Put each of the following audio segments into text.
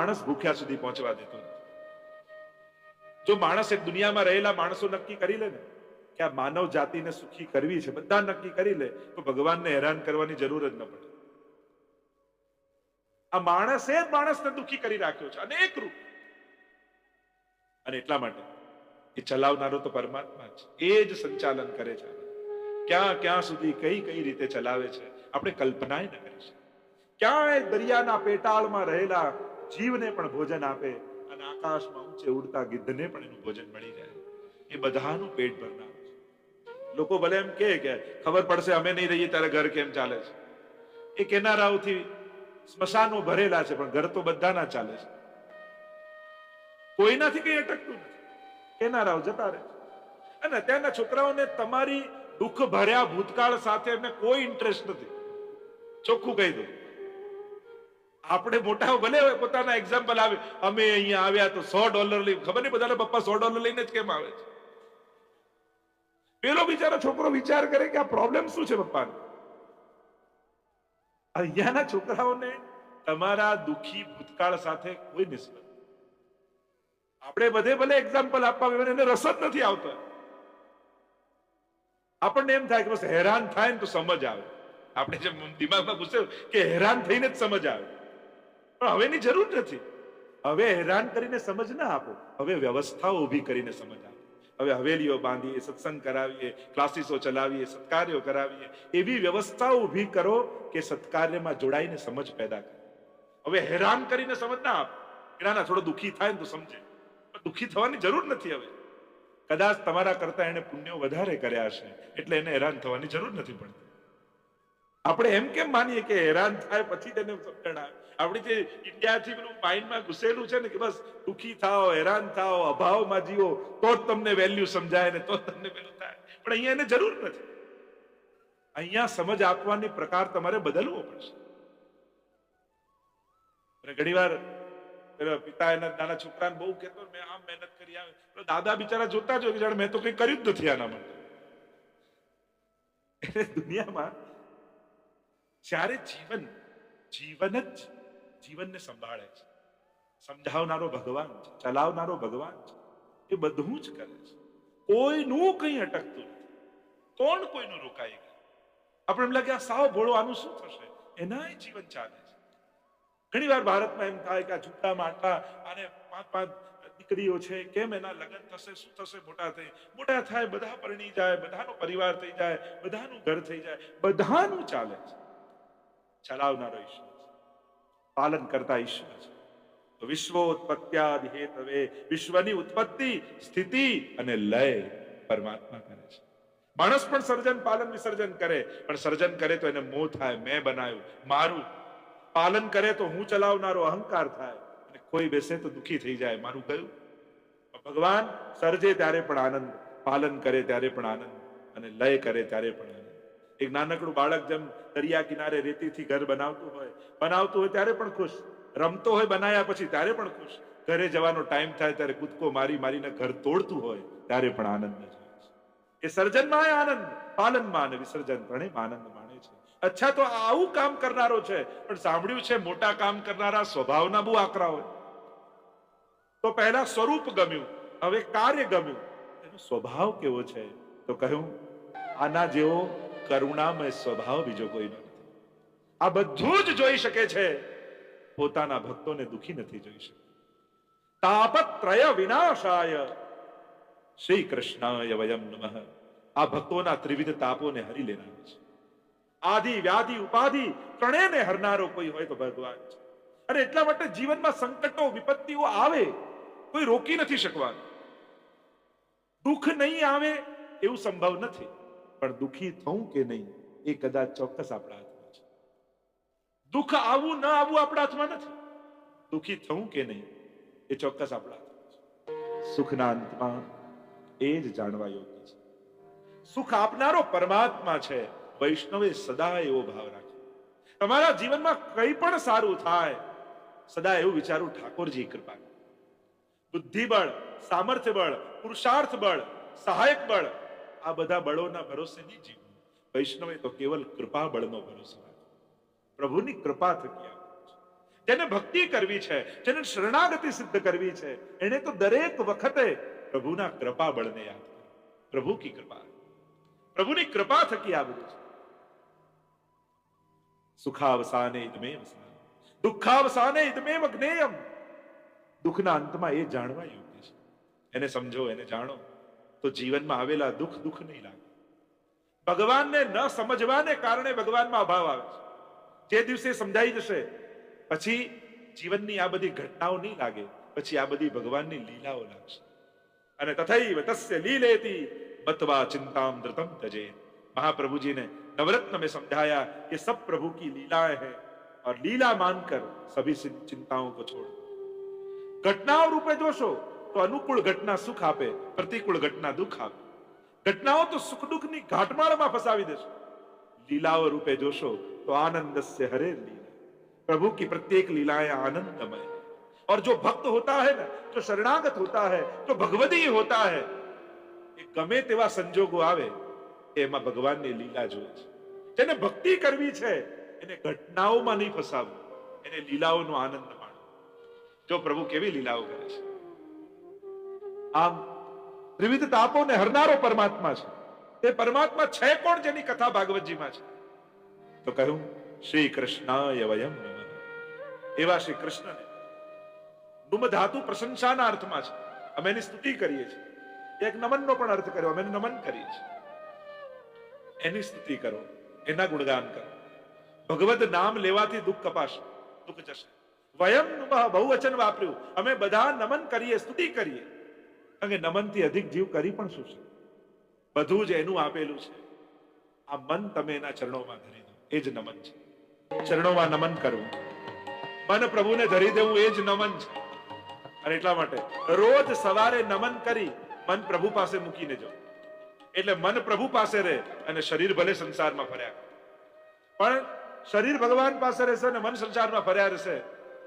માણસ ભૂખ્યા સુધી પહોંચવા દેતો જો માણસ એક દુનિયામાં રહેલા માણસો નક્કી કરી લે ને કે આ માનવ જાતિને સુખી કરવી છે, બધા નક્કી કરી લે, તો ભગવાનને હેરાન કરવાની જરૂર જ ન પડે. આ માણસે માણસને દુખી કરી રાખ્યો છે, અનેક રૂપ. અને એટલા માટે એ ચલાવનારો તો પરમાત્મા છે, એ જ સંચાલન કરે છે. ક્યાં ક્યાં સુધી કઈ કઈ રીતે ચલાવે છે, આપણે કલ્પનાય ન કરી શકીએ. ક્યાંય દરિયાના પેટાળમાં રહેલા જીવને પણ ભોજન આપે અને આકાશમાં ઊંચે ઉડતા ગિદ્ધને પણ એનું ભોજન મળી જાય. એ બધાનું પેટ ભરનાર છે. લોકો ભલે એમ કે ખબર પડશે અમે નહીં રહીએ ત્યારે ઘર કેમ ચાલે છે? એ કેનારાઓથી સ્મશાનો ભરેલા છે, પણ ઘર તો બધાના ચાલે છે. કોઈનાથી કઈ અટકતું નથી. કેનારાઓ જતા રહે અને અત્યારના છોકરાઓને તમારી દુઃખ ભર્યા ભૂતકાળ સાથે એમને કોઈ ઇન્ટરેસ્ટ નથી. ચોખ્ખું કહી દઉં. આપણે મોટા ભલે પોતાના એક્ઝામ્પલ આવે. અમે અહીંયા આવ્યા તો સો ડોલર લઈ ખબર નહીં બધાને પપ્પા સો ડોલર લઈને જ કેમ આવે છે? પેલો બિચારો છોકરો વિચાર કરે કે આ પ્રોબ્લેમ શું છે પપ્પાને? અહીંયાના છોકરાઓને તમારા દુખી ભૂતકાળ સાથે કોઈ નિસ્બત આપણે બધે ભલે એક્ઝામ્પલ આપવા એને રસ જ નથી આવતો. આપણને એમ થાય કે બસ હેરાન થાય ને તો સમજ આવે. આપણે જે દિમાગમાં ઘૂસે કે હેરાન થઈને જ સમજ આવે. પણ હવેની જરૂર નથી. હવે હેરાન કરીને સમજ ના આપો. હવે વ્યવસ્થાઓ ઊભી કરીને સમજ આપો. હવે હવેલીઓ બાંધીએ, સત્સંગ કરાવીએ, ક્લાસીસો ચલાવીએ, સત્કાર્યો કરાવીએ, એવી વ્યવસ્થાઓ ઊભી કરો કે સત્કાર્યમાં જોડાઈને સમજ પેદા કરે. હવે હેરાન કરીને સમજ ના આપો. ના ના થોડો દુઃખી થાય ને તો સમજે. દુઃખી થવાની જરૂર નથી હવે. કદાચ તમારા કરતા એને પુણ્યો વધારે કર્યા છે એટલે એને હેરાન થવાની જરૂર નથી પડતી. આપણે એમ કેમ માનીએ કે હેરાન થાય પછી તેને સમજણ આવે? આપણી જે ઇન્ડિયાથી પેલું માઇન્ડમાં ઘુસેલું છે ને કે બસ દુઃખી થાઓ, હેરાન થાઓ, અભાવમાં જીવો, તો જ તમને વેલ્યુ સમજાય ને તો તમને પેલું થાય. પણ અહીંયા એને જરૂર નથી. અહીંયા સમજ આપવાની પ્રકાર તમારે બદલવો પડશે. અને ઘણીવાર પિતા એના નાના છોકરાને બહુ કહેતો, મેં આમ મહેનત કરી આવે દાદા બિચારા જોતા જ હોય કે જાણે મેં તો કંઈ કર્યું જ નથી આના માટે. દુનિયામાં જ્યારે જીવન જીવન જ જીવનને સંભાળે છે. સમજાવનારો ભગવાન છે, ચલાવનારો ભગવાન છે, એ બધું જ કરે છે. કોઈનું કંઈ અટકતું નથી. કોણ કોઈનું રોકાઈ ગયું? આપણે એમ લાગે, આ સાવ ભોળો આનું શું થશે? એનાય જીવન ચાલે છે. ઘણી વાર ભારતમાં એમ થાય કે આ જૂતા માટા અને પાંચ પાંચ દીકરીઓ છે, કેમ એના લગ્ન થશે, શું થશે, મોટા થઈ, મોટા થાય, બધા પરણી જાય, બધાનો પરિવાર થઈ જાય, બધાનું ઘર થઈ જાય, બધાનું ચાલે છે. ચલાવનારો ઈશ્વર. પાલન કરતા ઈશ્વર છે. વિશ્વોત્પત્યાદિ હેતવે વિશ્વની ઉત્પત્તિ, સ્થિતિ અને લય પરમાત્મા કરે છે. માણસ પણ સર્જન, પાલન, વિસર્જન કરે. પણ સર્જન કરે તો એને મોહ થાય, મેં બનાવ્યું, મારું. પાલન કરે તો હું ચલાવનારો અહંકાર થાય. અને કોઈ બેસે તો દુખી થઈ જાય, મારું કયું ભગવાન સર્જે ત્યારે પણ આનંદ, પાલન કરે ત્યારે પણ આનંદ, અને લય કરે ત્યારે પણ આનંદ એક નાનકડું બાળક જેમ દરિયા કિનારે રેતીથી ઘર બનાવતું હોય બનાવતું હોય ત્યારે પણ ખુશ. રમતો હોય બનાયા પછી ત્યારે પણ ખુશ. ઘરે જવાનો ટાઈમ થાય ત્યારે કૂદકો મારી મારીને ઘર તોડતું હોય ત્યારે પણ આનંદ એ સર્જનમાં આનંદ, પાલનમાં અને વિસર્જન પણ આનંદ માણે છે. અચ્છા, તો આવું કામ કરનારો છે, પણ સાંભળ્યું છે મોટા કામ કરનારા સ્વભાવના બહુ આકરા હોય. તો પહેલા સ્વરૂપ ગમ્યું, હવે કાર્ય ગમ્યું. એનો સ્વભાવ કેવો છે? તો કહ્યું, આના જેવો કરુણામય સ્વભાવ બીજો કોઈ નથી. આ બધું જ જોઈ શકે છે. પોતાના ભક્તોને દુખી નથી જોઈ શકતો તાપત્રય વિનાશાય. શ્રી કૃષ્ણાય વયમ નમઃ. આ ભક્તોના ત્રિવિધ તાપોને હરી લેનાર છે. આદિ, વ્યાધિ, ઉપાધિ ત્રણેયને હરનારો કોઈ હોય તો ભગવાન છે. અને એટલા માટે જીવનમાં સંકટો, વિપત્તિઓ આવે, કોઈ રોકી નથી શકવાનું. દુઃખ નહીં આવે એવું સંભવ નથી. પણ દુઃખી થવું કે નહીં, એ કદાચ ચોક્કસ આપણા હાથમાં છે. દુઃખ આવવું ન આવવું આપણા હાથમાં નથી. દુઃખી થવું કે નહીં, એ ચોક્કસ આપણા હાથમાં છે. સુખના અંતમાં એ જ જાણવા યોગ્ય છે. સુખ આપનારો પરમાત્મા છે, વૈષ્ણવે સદા એવો ભાવ રાખે. તમારા જીવનમાં કંઈ પણ સારું થાય, સદા એવું વિચારું ઠાકોરજી કૃપા બુદ્ધિબળ સામર્થ્ય બળ પુરુષાર્થ બળ સહાયક બળ આ બધા બળોના ભરોસે નહીં જીવવું. વૈષ્ણવે તો કેવલ કૃપા બળનો ભરોસો પ્રભુની કૃપા થકી જેને ભક્તિ કરવી છે, જેને શરણાગતિ સિદ્ધ કરવી છે એને તો દરેક વખતે પ્રભુના કૃપા બળને યાદ પ્રભુ કી કૃપા. પ્રભુની કૃપા થકી આ બધું છે. સુખાવસાને ઇદમેવ સાન દુઃખાવસાને ઇદમેવ જ્ઞેયમ. દુઃખના અંતમાં એ જાણવા યોગ્ય છે. એને સમજો, એને જાણો. તો જીવનમાં આવેલા દુઃખ દુઃખ નહીં લાગે ભગવાનને ન સમજવાને કારણે ભગવાનમાં અભાવ આવે છે જે દિવસે સમજાઈ જશે પછી જીવનની આ બધી ઘટનાઓ નહીં લાગે પછી આ બધી ભગવાનની લીલાઓ લાગશે અને તથૈવ તસ્ય લીલેતી બતવા ચિંતામ ધૃતમ તજે महाप्रभु जी ने नवरत्न में समझाया ये सब प्रभु की लीलाएं हैं और लीला मानकर सभी चिं- चिंताओं को छोड़ दो। घटनाओं रूपे જોશો તો અનુકૂળ ઘટના સુખ આપે પ્રતિકૂળ ઘટના દુઃખ આપે ઘટનાઓ તો સુખ દુઃખની ઘાટમાળમાં ફસાવી દેશે લીલાઓ રૂપે જોશો તો आनंदस्य हरे लीला प्रभु की प्रत्येक लीलाएं आनंदमय है और जो भक्त होता है ना जो शरणागत होता है जो भगवदी होता है એ ગમે તેવા સંજોગો આવે એમાં ભગવાનની લીલા જોવે છે જેને ભક્તિ કરવી છે એને ઘટનાઓમાં નહીં ફસાવવું એને લીલાઓનો આનંદ માણો જો પ્રભુ કેવી લીલાઓ કરે છે આમ ત્રિવિધ તાપોને હરનારો પરમાત્મા છે. તે પરમાત્મા છે કોણ જેની કથા ભાગવતજીમાં છે? તો કહ્યું, શ્રી કૃષ્ણાય વયમ એવા શ્રી કૃષ્ણને નુમ ધાતુ પ્રશંસાના અર્થમાં છે. અમે એની સ્તુતિ કરીએ છીએ. એક નમનનો પણ અર્થ કર્યો. અમે નમન કરીએ છીએ. એની સ્તુતિ કરો. એના ગુણગાન કરો. ભગવત નામ લેવાથી દુઃખ કપાશે. દુઃખ જશે. વયમ બહુ બહુવચન વાપર્યું. અમે બધા નમન કરીએ, સ્તુતિ કરીએ. અને નમનથી અધિક જીવ કરી પણ શું છે? બધું જ એનું આપેલું છે. આ મન તમે એના ચરણોમાં ધરી દો. એ જ નમન છે. ચરણોમાં નમન કરવું. મન પ્રભુને ધરી દેવું એ જ નમન છે. અને એટલા માટે રોજ સવારે નમન કરી મન પ્રભુ પાસે મૂકીને જાઓ. એટલે મન પ્રભુ પાસે રહે અને શરીર ભલે સંસારમાં ફર્યા. પણ શરીર ભગવાન પાસે રહેશે અને મન સંસારમાં ફર્યા રહેશે,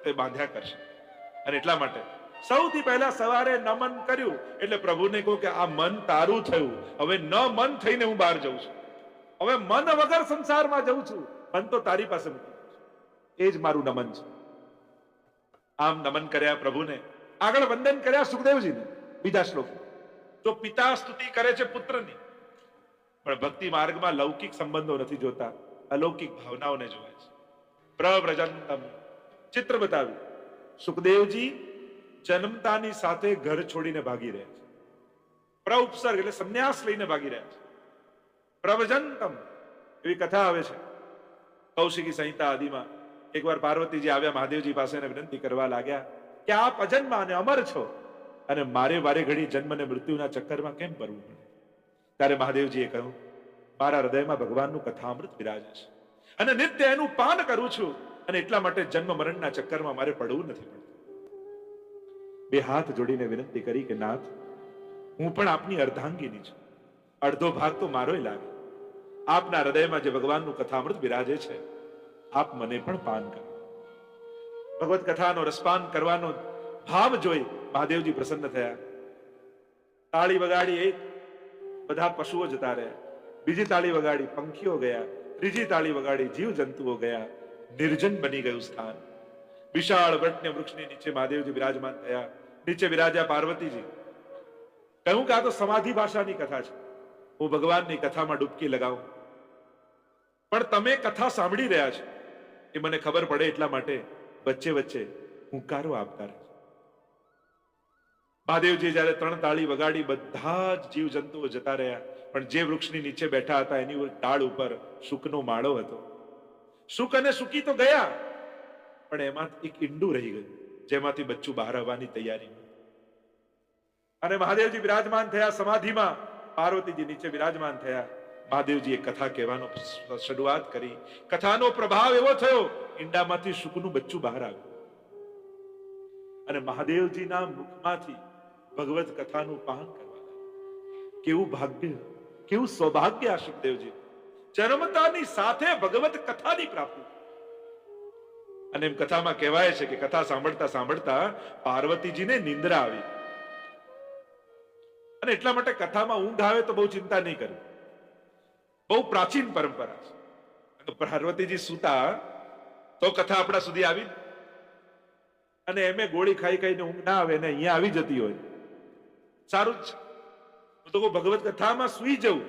તે બાંધ્યા કરશે. અને એટલા માટે સૌથી પહેલા સવારે નમન કર્યું. એટલે પ્રભુને કહ્યું કે આ મન તારું થયું. હવે ન મન થઈને હું બહાર જઉં છું. હવે મન વગર સંસારમાં જઉં છું. મન તો તારી પાસે એ જ મારું નમન છે. આમ નમન કર્યા પ્રભુને. આગળ વંદન કર્યા સુખદેવજીને. બીજા શ્લોક. જો પિતા સ્તુતિ કરે છે પુત્રની. પણ ભક્તિ માર્ગમાં લૌકિક સંબંધો નથી જોતા. અલૌકિક ભાવનાઓને જોવે છે. પ્રવ્રજંતમ. ચિત્ર બતાવ્યું. સુખદેવજી જન્મતાની સાથે ઘર છોડીને ભાગી રહ્યા છે. પ્રઉપસર્ગ એટલે સંન્યાસ લઈને ભાગી રહ્યા છે. પ્રવજંતમ એવી કથા આવે છે. કૌશિકી સંહિતા આદિમાં એકવાર પાર્વતીજી આવ્યા મહાદેવજી પાસે વિનંતી કરવા લાગ્યા કે આપ અજન્મા અને અમર છો અને મારે વારે ઘડી જન્મ અને મૃત્યુના ચક્કરમાં કેમ પડવું પડે? ત્યારે મહાદેવજીએ કહ્યું, મારા હૃદયમાં ભગવાનનું કથામૃત બિરાજે છે અને નિત્ય એનું પાન કરું છું અને એટલા માટે જન્મ મરણના ચક્કરમાં મારે પડવું નથી પડતું. બે હાથ જોડીને વિનંતી કરી કે, નાથ, હું પણ આપની અર્ધાંગીની છું. અડધો ભાગ તો મારોય લાગે. આપના હૃદયમાં જે ભગવાનનું કથામૃત બિરાજે છે, આપ મને પણ પાન કરો. ભગવત કથાનો રસપાન કરવાનો ભાવ જોઈ મહાદેવજી પ્રસન્ન થયા. તાળી વગાડી એક, બધા પશુઓ જતા રહ્યા. બીજી તાળી વગાડી પંખીઓ ગયા. ત્રીજી તાળી વગાડી જીવ જંતુઓ ગયા. નિર્જન બની ગયું સ્થાન. વિશાળ વટને વૃક્ષની નીચે મહાદેવજી બિરાજમાન થયા. નીચે બિરાજ્યા પાર્વતીજી. કહ્યું કે આ તો સમાધિ ભાષાની કથા છે. હું ભગવાનની કથામાં ડૂબકી લગાવું. પણ તમે કથા સાંભળી રહ્યા છો એ મને ખબર પડે એટલા માટે વચ્ચે વચ્ચે હુંકારો આપતા રહે મહાદેવજી જ્યારે ત્રણ તાળી વગાડી બધા જ જીવ જંતુઓ જતા રહ્યા, પણ જે વૃક્ષની નીચે બેઠા હતા એની ડાળ ઉપર સુખનો માળો હતો. સુખ અને સુકી તો ગયા, પણ એમાં એક ઈંડું રહી ગયું. જેમાંથી બચ્ચું બહાર આવવાની તૈયારી અને મહાદેવજી બિરાજમાન થયા સમાધિમાં, પાર્વતીજી નીચે બિરાજમાન થયા. મહાદેવજીએ કથા કહેવાનો શરૂઆત કરી. કથાનો પ્રભાવ એવો થયો, ઈંડામાંથી શુકનું બચ્ચું બહાર આવ્યું. અને મહાદેવજીના મુખમાંથી ભગવત કથાનું પાન કરવા કેવું ભાગ્ય, કેવું સૌભાગ્ય આ સુખદેવજી જન્મતાની સાથે ભગવત કથાની પ્રાપ્તિ અને એમ કથામાં કહેવાય છે કે કથા સાંભળતા સાંભળતા પાર્વતીજીને નિંદ્રા આવી. અને એટલા માટે કથામાં ઊંઘ આવે તો બહુ ચિંતા નહીં કરવી. બહુ પ્રાચીન પરંપરા છે. પાર્વતીજી સુતા તો કથા આપણા સુધી આવી. અને એમે ગોળી ખાઈ ખાઈને ઊંઘ ના આવે ને અહીંયા આવી જતી હોય. સારું જ હું તો ભગવત કથામાં સુઈ જવું.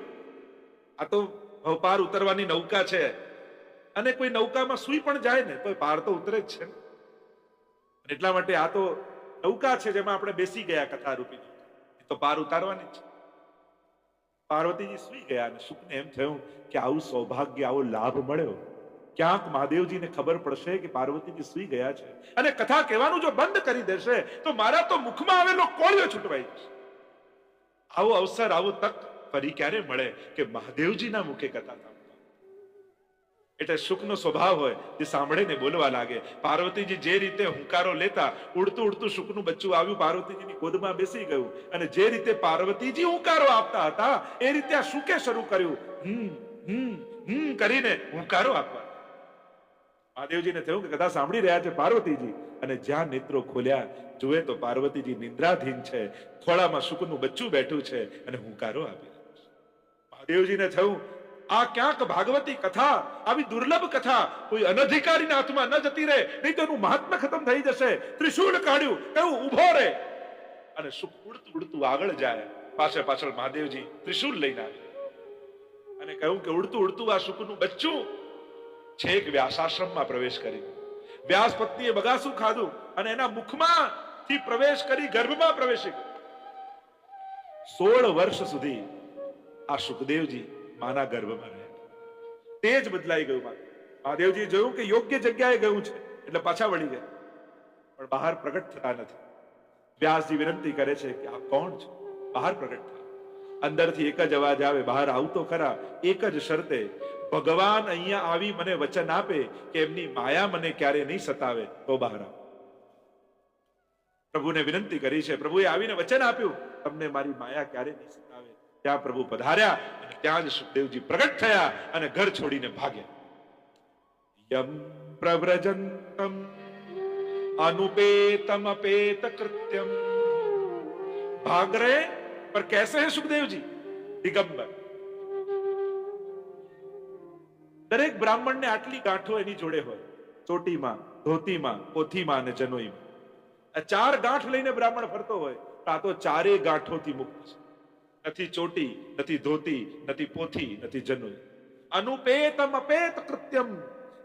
આ તો પાર ઉતરવાની નૌકા છે. અને કોઈ નૌકામાં સુઈ પણ જાય ને તો પાર તો ઉતરે જ છે. એટલા માટે આ તો નૌકા છે જેમાં આપણે બેસી ગયા કથા રૂપી એ તો પાર ઉતારવાની છે. પાર્વતીજી સુઈ ગયા અને સુખને એમ થયું કે આવું સૌભાગ્ય, આવો લાભ મળ્યો. ક્યાંક મહાદેવજીને ખબર પડશે કે પાર્વતીજી સુઈ ગયા છે. અને કથા કહેવાનું જો બંધ કરી દેશે, તો મારા તો મુખમાં આવેલો કોળિયો છૂટવાઈ જશે. આવો અવસર, આવો તક ફરી ક્યારે મળે કે મહાદેવજીના મુખે કથા એટલે સુખનો સ્વભાવ હોય તે સાંભળે બોલવા લાગે. પાર્વતીજી જે રીતે હુંકારો લેતા, ઉડતું ઉડતું સુખનું બચ્ચું આવ્યું, પાર્વતીજીની ગોદમાં બેસી ગયું અને જે રીતે પાર્વતીજી હુંકારો આપતા હતા, એ રીતે આ સુખે શરૂ કર્યું. હમ હમ હમ કરીને હુંકારો આપવા. મહાદેવજીને થયું કે કથા સાંભળી રહ્યા છે પાર્વતીજી અને જ્યાં નેત્રો ખોલ્યા, જુએ તો પાર્વતીજી નિંદ્રાધીન છે. ખોળામાં સુખનું બચ્ચું બેઠું છે અને હુંકારો આપી. મહાદેવજીને થયું આ ક્યાંક ભાગવતી કથા, આવી દુર્લભ કથા, કોઈ અનધિકારીના હાથમાં ન જતી રહે, નહીં તો એનું મહાત્મા ખતમ થઈ જશે. ત્રિશૂળ કાઢ્યું, કહ્યું, ઊભો રહે અને સુખ ઉડતું ઉડતું આગળ જાય. પાછળ પાછળ મહાદેવજી ત્રિશુલ લઈને આવે. અને કહ્યું કે ઉડતું ઉડતું આ સુખનું બચ્ચું. છેક વ્યાસાશ્રમમાં પ્રવેશ કરી. વ્યાસ પત્નીએ બગાસું ખાધું અને એના મુખમાં થી પ્રવેશ કરી ગર્ભમાં પ્રવેશી સોળ વર્ષ સુધી આ સુખદેવજી માના ગર્ભમાં રહ્યા તે જ બદલાઈ ગયું. મહાદેવજી જોયું કે યોગ્ય જગ્યાએ ગયું છે, એટલે પાછા વળી ગયા. પણ બહાર પ્રગટ થતા નથી. વ્યાસજી વિનંતી કરે છે કે આ કોણ છે? બહાર પ્રગટ થાય અંદરથી એક જ અવાજ આવે, બહાર આવતો ખરા. એક જ શરતે. ભગવાન અહીંયા આવી મને વચન આપે કે એમની માયા મને ક્યારે નહીં સતાવે, તો બહાર આવ. પ્રભુને વિનંતી કરી છે, પ્રભુએ આવીને વચન આપ્યું. તમને મારી માયા ક્યારે નહીં સતાવે? ત્યાં પ્રભુ પધાર્યા. ત્યાં જ સુખદેવજી પ્રગટ થયા અને ઘર છોડીને ભાગ્યા યમ પ્રવ્રજંતમ अनुपेतम अपेत कृत्यम भाग रहे पर कैसे है सुखदेव जी दिगंबर દરેક બ્રાહ્મણને આટલી ગાંઠો એની જોડે હોય ચોટીમાં ધોતીમાં પોથીમાં અને જનોઈમાં આ ચાર ગાંઠ લઈને બ્રાહ્મણ ફરતો હોય તો આ તો ચારે ગાંઠોથી મુક્ત છે નથી ચોટી, નથી ધોતી, નથી પોથી, નથી જનોઈ. અનુપેતમ અપેત કૃત્યમ.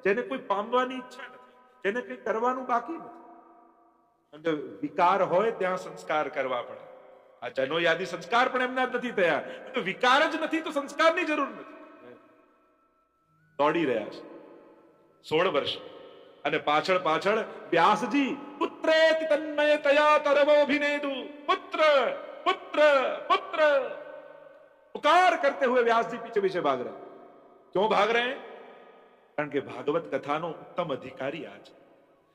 જેને કોઈ પામવાની ઈચ્છા નથી, જેને કંઈ કરવાનું બાકી નથી. વિકાર હોય ત્યાં સંસ્કાર કરવા પડે. આ જનો યાદી સંસ્કાર પણ એમના નથી થયા. તો વિકાર જ નથી, તો સંસ્કારની જરૂર નથી. દોડી રહ્યા છે. સોળ વર્ષ. અને પાછળ પાછળ વ્યાસજી, પુત્રે તન્મય તયા તરવો અભિનેદુ. પુત્ર! પુત્ર પુત્ર पुकार करते हुए व्यास जी पीछे पीछे भाग रहे हैं क्यों भाग रहे हैं કારણ કે ભાગવત કથાનો ઉત્તમ અધિકારી આ છે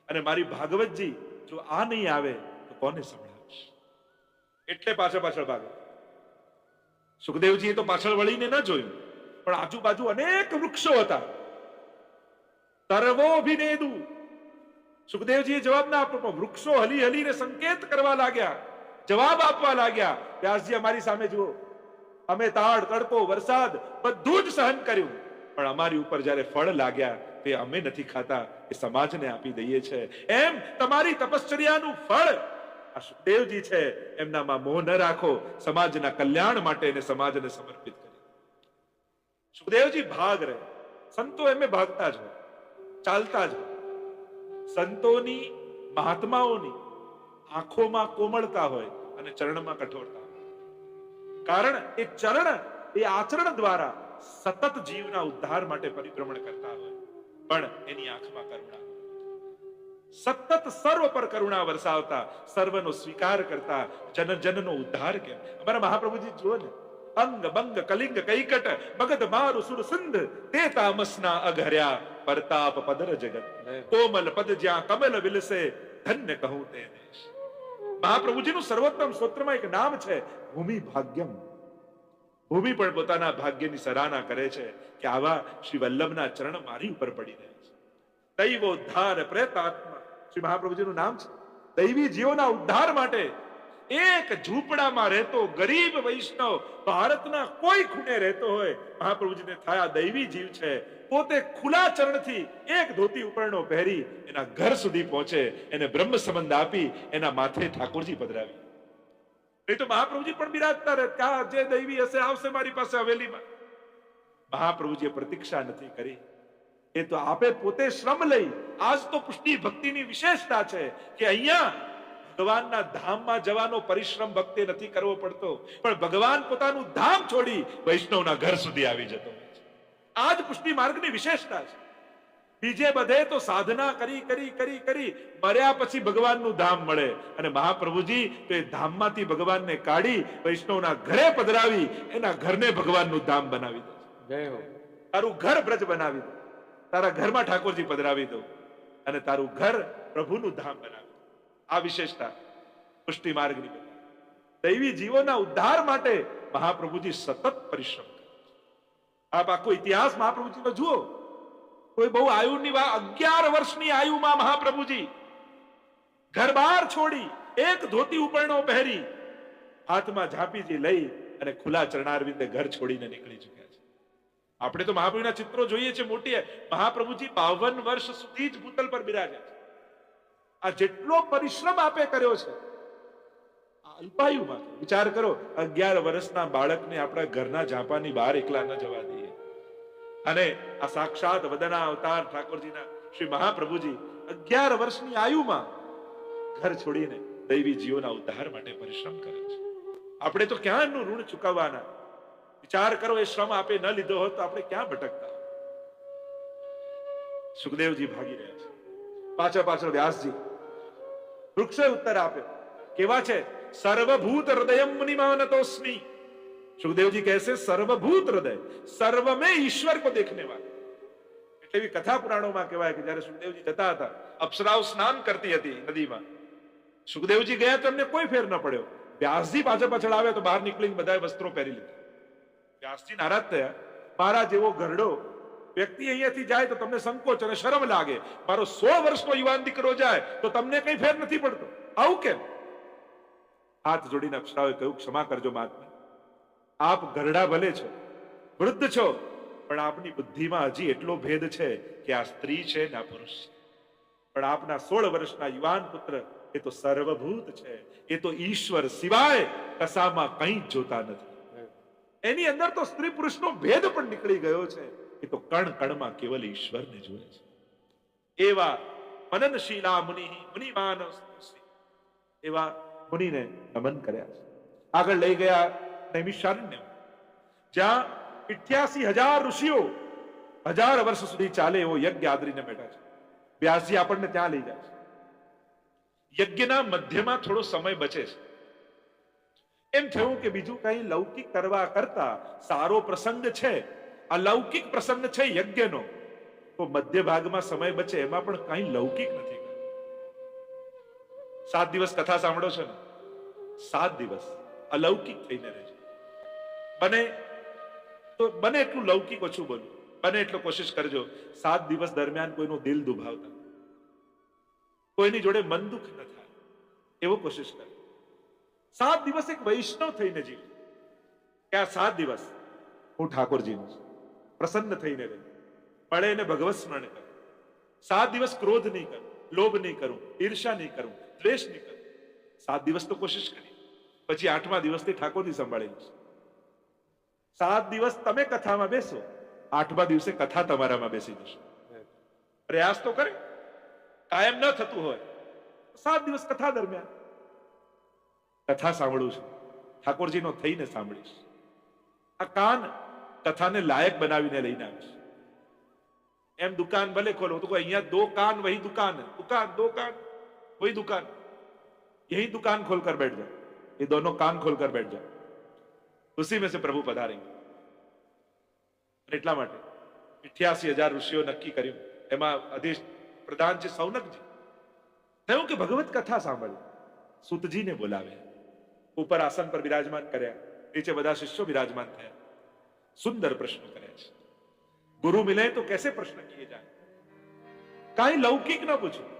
અને મારી ભાગવતજી જો આ નહીં આવે તો કોને સંભળાવશે એટલે પાછળ પાછળ ભાગે સુખદેવજીએ તો પાછળ વળીને ન જોયું પણ આજુબાજુ અનેક વૃક્ષો હતા તરવો ભિનેદુ સુખદેવજીએ જવાબ ના આપ્યો પણ વૃક્ષો હલી હલીને સંકેત કરવા લાગ્યા જવાબ આપવા લાગ્યા વ્યાસજી અમારી સામે જુઓ. અમે તાળ તડકો, વરસાદ બધું જ સહન કર્યું. પણ અમારી ઉપર જ્યારે ફળ લાગ્યા, તે અમે નથી ખાતા. એ સમાજને આપી દઈએ છે. એમ તમારી તપશ્ચર્યાનું ફળ. આ સુખદેવજી છે, એમનામાં મોહ ન રાખો. સમાજના કલ્યાણ માટે એને સમાજને સમર્પિત કરી. સુખદેવજી ભાગ રહે. સંતો એમે ભાગતા જ હોય, ચાલતા જ સંતોની, મહાત્માઓની આંખોમાં કોમળતા હોય અને ચરણમાં કઠોરતા કારણ એ ચરણ એ આચરણ દ્વારા સતત જીવના ઉદ્ધાર માટે પરિભ્રમણ કરતા હોય. પણ એની આંખમાં કરુણા. સતત સર્વ પર કરુણા વરસાવતા સર્વનો સ્વીકાર કરતા જન જનનો ઉદ્ધાર કેમ? અમારા મહાપ્રભુજી જુઓ ને. અંગ બંગ કલિંગ કૈકટ મગધ મારુ સુર સિંધ તે તામસના અઘર્યા પરતાપ પદર જગત. કોમલ પદ જ્યાં કમલ વિલસે ધન્ય કહું તે દેશ. મહાપ્રભુજીનું સર્વોત્તમ સ્તોત્રમાં એક નામ છે, ભૂમિ ભાગ્યમ. ભૂમિ પણ પોતાના ભાગ્યની સરાહના કરે છે કે આવા શ્રી વલ્લભના ચરણ મારી ઉપર પડી રહ્યા છે. દૈવોદ્ધાર પ્રેતાત્મા. શ્રી મહાપ્રભુજીનું નામ છે. દૈવી જીવોના ઉદ્ધાર માટે એક ઝૂંપડામાં રહેતો ગરીબ વૈષ્ણવ ભારતના કોઈ ખૂણે રહેતો હોય, મહાપ્રભુજીને થયા દૈવી જીવ છે. પોતે ખુલ્લા ચરણથી એક ધોતી ઉપરણો પહેરી એના ઘર સુધી પહોંચે, એને બ્રહ્મ સંબંધ આપી એના માથે ઠાકોરજી પધરાવી. નહીં તો મહાપ્રભુજી પણ બિરાજતા રહે. કા જે દૈવી હશે, આવશે મારી પાસે હવેલીમાં. મહાપ્રભુજીએ પ્રતીક્ષા નથી કરી. એ તો આપે પોતે શ્રમ લઈ. આજ તો પુષ્ટિ ભક્તિની વિશેષતા છે કે અહીંયા ભગવાનના ધામમાં જવાનો પરિશ્રમ ભક્તે નથી કરવો પડતો. પણ ભગવાન પોતાનું ધામ છોડી વૈષ્ણવના ઘર સુધી આવી જતો આ જ પુષ્ટિ માર્ગની વિશેષતા છે. બીજે બધે તો સાધના કરી કરી કરી કરી મર્યા પછી ભગવાનનું ધામ મળે. અને મહાપ્રભુજી તો એ ધામમાંથી ભગવાનને કાઢી વૈષ્ણવના ઘરે પધરાવી એના ઘરને ભગવાનનું ધામ બનાવી દે જય હો. તારું ઘર બ્રજ બનાવી દો. તારા ઘરમાં ઠાકોરજી પધરાવી દો. અને તારું ઘર પ્રભુનું ધામ બનાવી આ વિશેષતા, પુષ્ટિ માર્ગની દૈવી જીવોના ઉદ્ધાર માટે મહાપ્રભુજી સતત પરિશ્રમ. આપ આખો ઇતિહાસ મહાપ્રભુજીનો જુઓ. કોઈ બહુ આયુની અગિયાર વર્ષની આયુમાં મહાપ્રભુજી ઘર બહાર છોડી, એક ધોતી ઉપરણો પહેરી, હાથમાં ઝાંપીજી લઈ અને ખુલ્લા ચરણારવિંદે ઘર છોડીને નીકળી ચૂક્યા છે. આપણે તો મહાપ્રભુના ચિત્રો જોઈએ છે મોટી મહાપ્રભુજી બાવન વર્ષ સુધી જ ભૂતલ પર બિરાજ્યા છે. આ જેટલો પરિશ્રમ આપે કર્યો છે અલ્પાયુમાં વિચાર કરો, અગિયાર વર્ષના બાળકને આપણા ઘરના ઝાંપાની બહાર એકલા ન જવા દઈએ. અને આ સાક્ષાત વદના અવતાર ઠાકોરજીના શ્રી મહાપ્રભુજી અગિયાર વર્ષની આયુમાં ઘર છોડીને દૈવી જીવોના ઉદ્ધાર માટે પરિશ્રમ કરે છે. આપણે તો ક્યાંનું ઋણ ચૂકવવાના? વિચાર કરો, એ શ્રમ આપે ન લીધો હોત તો આપણે ક્યાં ભટકતા? સુખદેવજી ભાગી રહ્યા છે. પાછળ પાછળ વ્યાસજી વૃક્ષે ઉત્તર આપ્યો. કેવા છે? સર્વભૂત હૃદયમ નિમાનતોસ્મી સુખદેવજી કહેશે સર્વભૂત હૃદય સર્વમે ઈશ્વર કો દેખને વાળે. એટલે એવી કથા પુરાણોમાં કહેવાય કે જ્યારે સુખદેવજી જતા હતા, અપ્સરાઓ સ્નાન કરતી હતી નદીમાં. સુખદેવજી ગયા તો એમને કોઈ ફેર ન પડ્યો. વ્યાસજી પાછળ પાછળ આવે તો બહાર નીકળીને બધાએ વસ્ત્રો પહેરી લીધા. વ્યાસજી નારાજ થયા. મારા જેવો ઘરડો વ્યક્તિ અહીંયાથી જાય તો તમને સંકોચ અને શરમ લાગે. મારો સો વર્ષનો યુવાન દીકરો જાય તો તમને કઈ ફેર નથી પડતો. આવું કેમ? હાથ જોડીને અક્ષરાઓએ કહ્યું, ક્ષમા કરજો મહાત્મા. આપ ગરડા ભલે છો, વૃદ્ધ છો, પણ આપની બુદ્ધિમાં હજી એટલો ભેદ છે કે આ સ્ત્રી છે ને આ પુરુષ છે. પણ આપના સોળ વર્ષના યુવાન પુત્ર એ તો સર્વભૂત છે. એ તો ઈશ્વર સિવાય કસામાં કંઈ જોતા નથી. એની અંદર તો સ્ત્રી પુરુષનો ભેદ પણ નીકળી ગયો છે. એ તો કણ કણમાં કેવલ ઈશ્વરને જોવે છે. એવા મનનશીલા મુનિ મુનિમાન એવા મુનિને નમન કર્યા છે. આગળ લઈ ગયા નૈમિષારણ્ય. જ્યાં ઇઠ્યાસી હજાર ઋષિઓ હજાર વર્ષ સુધી ચાલે એવો યજ્ઞ આદરીને બેઠા છે. વ્યાસજી આપણને ત્યાં લઈ જાય છે. યજ્ઞના મધ્યમાં થોડો સમય બચે છે. એમ થયું કે બીજું કઈ લૌકિક કરવા કરતા સારો પ્રસંગ છે. અલૌકિક પ્રસંગ છે યજ્ઞનો, તો મધ્ય ભાગમાં સમય બચે એમાં પણ કઈ લૌકિક નથી. સાત દિવસ કથા સાંભળો છો ને? સાત દિવસ અલૌકિક થઈને રહેજો. બને, તો બને એટલું લૌકિક ઓછું બોલું. બને એટલો કોશિશ કરજો. સાત દિવસ દરમિયાન કોઈનું દિલ દુભાવતા. કોઈની જોડે મન દુઃખ ન થાય. એવો કોશિશ કરો. સાત દિવસ એક વૈષ્ણવ થઈને જીવ. કે આ સાત દિવસ હું ઠાકોરજીનું છું. પ્રસન્ન થઈને રહે. પડે એને ભગવત સ્મરણ કરે. સાત દિવસ ક્રોધ નહીં કરું, લોભ નહીં કરું, ઈર્ષા નહીં કરું, દ્વેષ નહીં કરું. સાત દિવસ તો કોશિશ કરી. પછી આઠમા દિવસથી ઠાકોરજી સંભાળી છે. સાત દિવસ તમે કથામાં બેસો, આઠમા દિવસે કથા તમારામાં બેસી જશે. પ્રયાસ તો કરે. કાયમ ન થતું હોય. સાત દિવસ કથા દરમિયાન. કથા સાંભળું છું. ઠાકોરજીનો થઈને સાંભળીશ. આ કાન કથાને લાયક બનાવીને લઈને આવીશ એમ દુકાન ભલે ખોલો તો કોઈ અહીંયા दो कान वही दुकान है दुकान दो कान वही दुकान यही दुकान खोलकर बैठ जाओ ये दोनों कान खोलकर बैठ जाओ उसी में से प्रभु पधारेंगे એટલા માટે ઇઠ્યાસી હજાર ઋષિઓ નક્કી કર્યું એમાં અધીશ પ્રધાન છે સૌનકજી થયું કે ભગવત કથા સાંભળી સુતજીને બોલાવ્યા ઉપર આસન પર બિરાજમાન કર્યા નીચે બધા શિષ્યો બિરાજમાન થયા સુંદર પ્રશ્ન કરે છે. ગુરુ મિલે તો કેસે પ્રશ્ન કિએ જાય કાંઈ લૌકિક ન પૂછ્યું.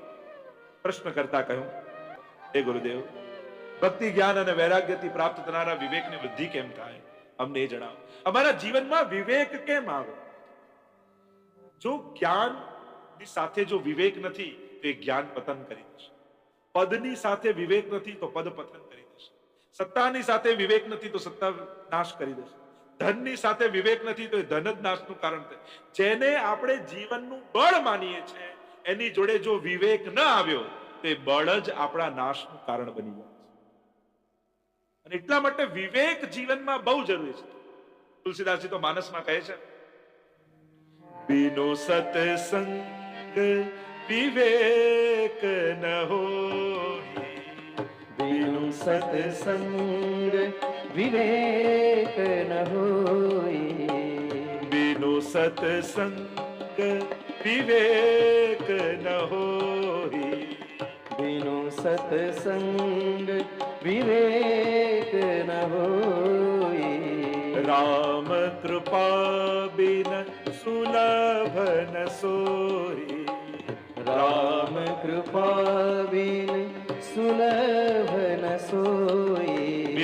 પ્રશ્ન કરતા કહ્યું, હે ગુરુદેવ, ભક્તિ, જ્ઞાન અને વૈરાગ્યથી પ્રાપ્ત થનારા વિવેકની વૃદ્ધિ કેમ થાય? અમને એ જણાવો. અમારા જીવનમાં વિવેક કેમ આવે? જો જ્ઞાનની સાથે જો વિવેક નથી, તો એ જ્ઞાન પતન કરી દેશે. પદની સાથે વિવેક નથી, તો પદ પતન કરી દેશે. સત્તાની સાથે વિવેક નથી, તો સત્તા નાશ કરી દેશે. ધનની સાથે વિવેક નથી, તો એ ધન જ નાશનું કારણ થાય જેને આપણે જીવનનું બળ માનીએ છીએ, એની જોડે જો વિવેક ન આવ્યો, તે બળ જ આપણા નાશનું કારણ બની જાય છે. અને એટલા માટે વિવેક જીવનમાં બહુ જરૂરી છે. તુલસીદાસજી તો માનસમાં કહે છે, બિનો સતસંગ વિવેક ન હોય બિનો સતસંગ વિવેક ન હોય બિનુ સતસંગ વિવેક ન હોય બિનુ સતસંગ વિવેક ન હોય રામ કૃપા બિન સુલભ ન સોઈ રામ કૃપા બિન સુલભ ન સોઈ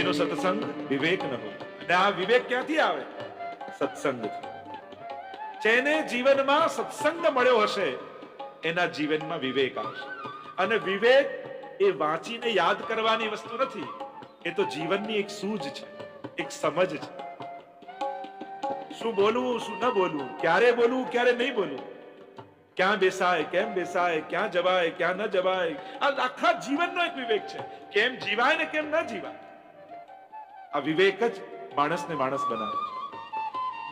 બીનો સત્સંગ વિવેક ન હોય. અને આ વિવેક ક્યાંથી આવે? સત્સંગ જેને જીવનમાં સત્સંગ મળ્યો હશે, એના જીવનમાં વિવેક આવશે. અને વિવેક એ વાંચીને યાદ કરવાની વસ્તુ નથી. એ તો જીવનની એક સૂઝ છે, એક સમજ છે. શું બોલવું, શું ન બોલવું, ક્યારે બોલવું, ક્યારે નહીં બોલવું? ક્યાં બેસાય, કેમ બેસાય, ક્યાં જવાય, ક્યાં ન જવાય? આ આખા જીવનનો એક વિવેક છે. કેમ જીવાય ને કેમ ન જીવાય? આ વિવેક જ માણસને માણસ બનાવે છે.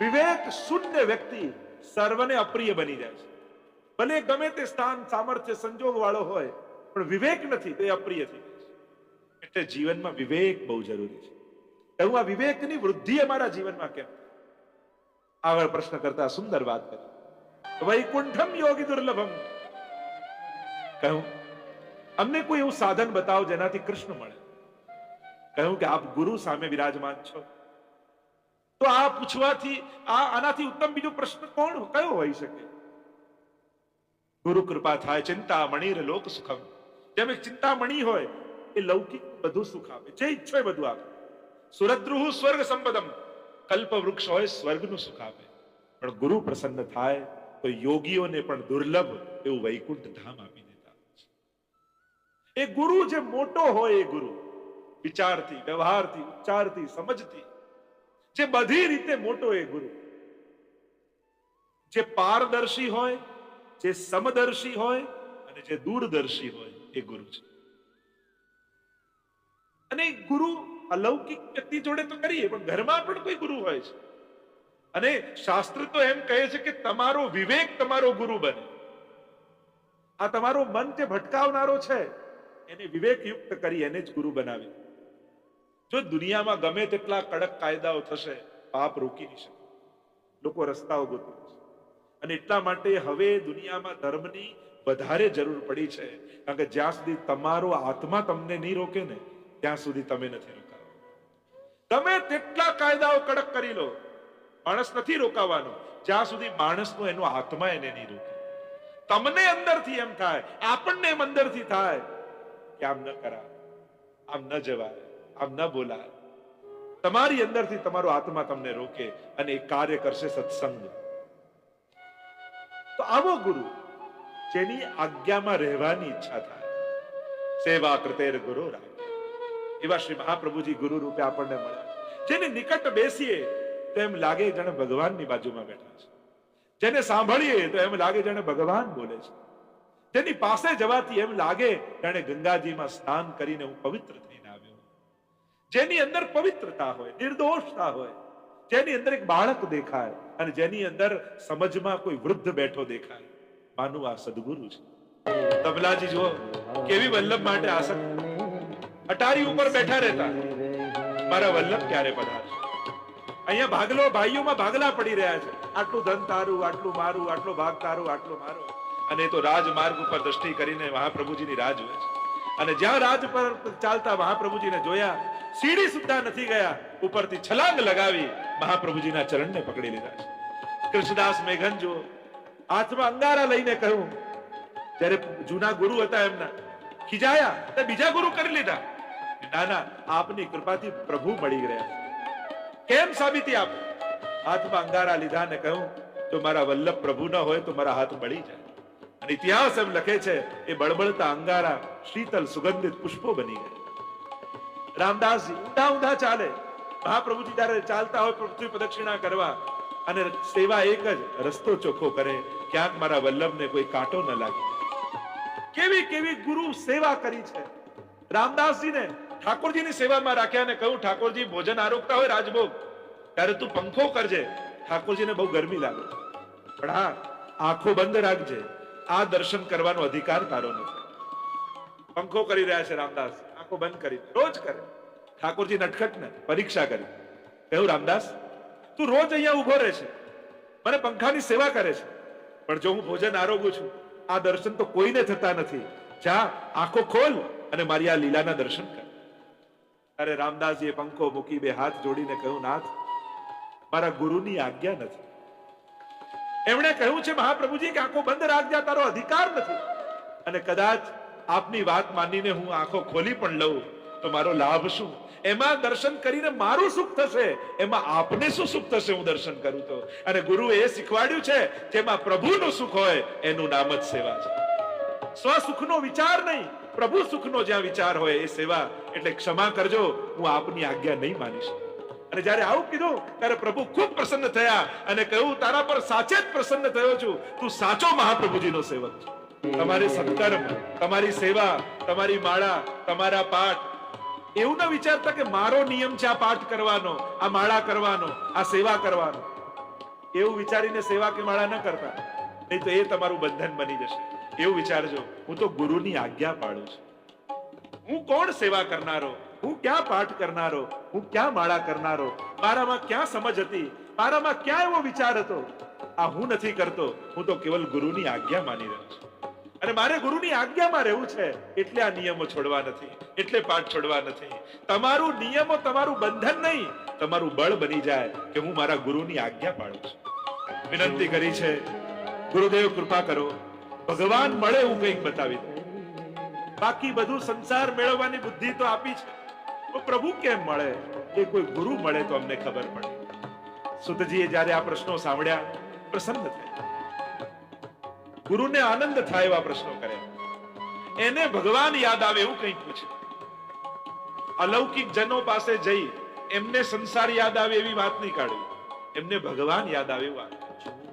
વિવેક શૂન્ય વ્યક્તિ સર્વને અપ્રિય બની જાય છે. ભલે ગમે તે સ્થાન, સામર્થ્ય સંજોગ વાળો હોય, પણ વિવેક નથી, તે અપ્રિય થઈ જાય એટલે જીવનમાં વિવેક બહુ જરૂરી છે. એવું આ વિવેકની વૃદ્ધિ અમારા જીવનમાં કેમ? આગળ પ્રશ્ન કરતા સુંદર વાત કરી. વૈકુંઠમ યોગી દુર્લભમ. કહ્યું અમને કોઈ એવું સાધન બતાવો જેનાથી કૃષ્ણ મળે. કહ્યું કે આપ ગુરુ સામે વિરાજમાન છો. તો આ પૂછવાથી, આ આનાથી ઉત્તમ બીજો પ્રશ્ન કોણ કયો હોઈ શકે? ગુરુ કૃપા થાય ચિંતા મણીર લોક સુખમ. જેમ એક ચિંતામણી હોય, એ લૌકિક બધું સુખ આપે. જે ઈચ્છો એ બધું આપે. સુરદ્રુહ સ્વર્ગ સંપદમ. કલ્પ વૃક્ષ હોય, સ્વર્ગનું સુખ આપે. પણ ગુરુ પ્રસન્ન થાય, તો યોગીઓને પણ દુર્લભ એવું વૈકુંઠ ધામ આપી દેતા. એ ગુરુ જે મોટો હોય એ ગુરુ વિચારથી વ્યવહારથી ઉચ્ચારથી સમજથી જે બધી રીતે મોટો એ ગુરુ. જે પારદર્શી હોય, જે સમદર્શી હોય અને જે દૂરદર્શી હોય એ ગુરુ છે. અને ગુરુ અલૌકિક વ્યક્તિ જોડે તો કરીએ, પણ ઘરમાં પણ કોઈ ગુરુ હોય છે. અને શાસ્ત્ર તો એમ કહે છે કે તમારો વિવેક તમારો ગુરુ બને. આ તમારો મન જે ભટકાવનારો છે, એને વિવેકયુક્ત કરી, એને જ ગુરુ બનાવી. જો દુનિયામાં ગમે તેટલા કડક કાયદાઓ થશે, પાપ રોકી નહીં શકે. લોકો રસ્તાઓ ગોતી છે. અને એટલા માટે હવે દુનિયામાં ધર્મની વધારે જરૂર પડી છે, કારણ કે જ્યાં સુધી તમારો આત્મા તમને નહીં રોકે ને, ત્યાં સુધી તમે નથી રોકાવા તમે તેટલા કાયદાઓ કડક કરી લો, માણસ નથી રોકાવાનો, જ્યાં સુધી માણસનો એનો આત્મા એને નહીં રોકે. તમને અંદરથી એમ થાય, આપણને એમ અંદરથી થાય, કે આમ ન કરાય, આમ ન જવાય. આમ ન બોલાય. તમારી અંદરથી તમારો આત્મા તમને રોકે અને એ કાર્ય કરશે સત્સંગ તો આવો ગુરુ, જેની આજ્ઞામાં રહેવાની ઈચ્છા થાય. સેવા કૃતેર ગુરુ એવા શ્રી મહાપ્રભુજી ગુરુ રૂપે આપણને મળ્યા. જેને નિકટ બેસીએ તો એમ લાગે જાણે ભગવાનની બાજુમાં બેઠા છે. જેને સાંભળીએ તો એમ લાગે જાણે ભગવાન બોલે છે. તેની પાસે જવાથી એમ લાગે જાણે ગંગાજીમાં સ્નાન કરીને હું પવિત્ર જેની અંદર પવિત્રતા હોય, નિર્દોષતા હોય, જેની અંદર એક બાળક દેખાય અને જેની અંદર સમજમાં કોઈ વૃદ્ધ બેઠો દેખાય. માનું આ સદગુરુ છે. તબલાજી જુઓ, કેવી વલ્લભ માટે આસક્ત. અટારી ઉપર બેઠા રહેતા. મારા વલ્લભ ક્યારે પધારશે? અહીંયા ભાગલો, ભાઈઓમાં ભાગલા પડી રહ્યા છે. આટલું ધન તારું, આટલું મારું, આટલો ભાગ તારું, આટલો મારો. અને એ તો રાજમાર્ગ ઉપર દ્રષ્ટિ કરીને મહાપ્રભુજીની રાજ હોય છે. અને જ્યાં રાજ પર ચાલતા મહાપ્રભુજીને જોયા સીડી સુદ્ધા નથી ગયા. ઉપરથી છલાંગ લગાવી મહાપ્રભુજીના ચરણને પકડી લીધા છે. કૃષ્ણદાસ મેઘન જો હાથમાં અંગારા લઈને કહ્યું, જ્યારે જૂના ગુરુ હતા એમના, ખીજાયા તો બીજા ગુરુ કરી લીધા. ના આપની કૃપાથી પ્રભુ મળી રહ્યા કેમ સાબિતી આપ? હાથમાં અંગારા લીધા ને કહ્યું, જો મારા વલ્લભ પ્રભુ ન હોય તો મારા હાથ બળી જાય. અને ઇતિહાસ એમ લખે છે, એ બળબળતા અંગારા શીતલ સુગંધિત પુષ્પો બની ગયા. રામદાસજી ઊંધા ઊંધા ચાલે. મહાપ્રભુજી જયારે ચાલતા હોય પૃથ્વી પ્રદક્ષિણા કરવા અને સેવા એક જ, રસ્તો ચોખ્ખો કરે, ક્યાંક મારા વલ્લભને કોઈ કાંટો ન લાગે. કેવી કેવી ગુરુ સેવા કરી છે. રામદાસજીને ઠાકોરજીની સેવામાં રાખ્યા અને કહ્યું, ઠાકોરજી, ભોજન આરોગતા હોય રાજભોગ. ત્યારે તું પંખો કરજે. ઠાકોરજીને બહુ ગરમી લાગે. પણ હા, આંખો બંધ રાખજે. આ દર્શન કરવાનો અધિકાર તારો નથી. પંખો કરી રહ્યા છે રામદાસ. આંખો બંધ કરી રોજ કરે. ઠાકોરજી નટખટ ને પરીક્ષા કરી. કહ્યું, રામદાસ, તું રોજ અહીંયા ઊભો રહે છે. મને પંખાની સેવા કરે છે. પણ જો હું ભોજન આરોગું છું, આ દર્શન તો કોઈને થતા નથી. જા, આંખો ખોલ અને મારી આ લીલાના દર્શન કર. અરે રામદાસજીએ પંખો મૂકી બે હાથ જોડીને કહ્યું, નાથ, મારા ગુરુની આજ્ઞા નથી. એમણે કહ્યું છે, મહાપ્રભુજી, કે આંખો બંધ રાખજે તારો અધિકાર નથી. અને કદાચ આપની વાત માનીને હું આંખો ખોલી પણ લઉં તો મારો લાભ શું? એમાં દર્શન કરીને મારું સુખ થશે. એમાં આપને શું સુખ થશે હું દર્શન કરું તો? અને ગુરુ એ શીખવાડ્યું છે, જેમાં પ્રભુનું સુખ હોય, એનું નામ જ સેવા છે. સ્વસુખનો વિચાર નહીં, પ્રભુ સુખનો જ્યાં વિચાર હોય એ સેવા. એટલે ક્ષમા કરજો, હું આપની આજ્ઞા નહીં માનીશ અને જ્યારે આવું કીધું, ત્યારે પ્રભુ ખૂબ પ્રસન્ન થયા અને કહ્યું, તારા પર સાચે જ પ્રસન્ન થયો છું. તું સાચો મહાપ્રભુજીનો સેવક છે. તમારે સત્કર્મ, તમારી સેવા, તમારી માળા, તમારા પાઠ. એવું ના વિચારતા કે મારો નિયમ છે આ પાઠ કરવાનો, આ માળા કરવાનો, આ સેવા કરવાનો. એવું વિચારીને સેવા કે માળા ન કરતા. નહીં તો એ તમારું બંધન બની જશે. એવું વિચારજો. હું તો ગુરુની આજ્ઞા પાડું છું. હું કોણ સેવા કરનારો? હું ક્યાં પાઠ કરનારો? હું ક્યાં માળા કરનારો? મારામાં ક્યાં સમજ હતી? મારામાં ક્યાં એવો વિચાર હતો? આ હું નથી કરતો. હું તો કેવલ ગુરુની આજ્ઞા માની રહ્યો છું. અને મારે ગુરુની આજ્ઞામાં રહેવું છે. એટલે આ નિયમો છોડવા નથી, એટલે પાઠ છોડવા નથી. તમારું નિયમો તમારું બંધન નહીં, તમારું બળ બની જાય કે હું મારા ગુરુની આજ્ઞા પાડું છું. વિનંતી કરી છે, ગુરુદેવ કૃપા કરો, ભગવાન મળે હું કંઈક બતાવી દઉં બાકી બધું સંસાર મેળવવાની બુદ્ધિ તો આપી છે. તો પ્રભુ કેમ મળે? એ કોઈ ગુરુ મળે તો અમને ખબર પડે. સુતજીએ જ્યારે આ પ્રશ્નો સાંભળ્યા, પ્રસન્ન થયા. ગુરુને આનંદ થાય એવા પ્રશ્નો કર્યા એને ભગવાન યાદ આવે એવું કંઈક પૂછ્યું અલૌકિક જનો પાસે જઈ એમને સંસાર યાદ આવે એવી વાત નહીં કાઢવી. એમને ભગવાન યાદ આવે એવું વાત.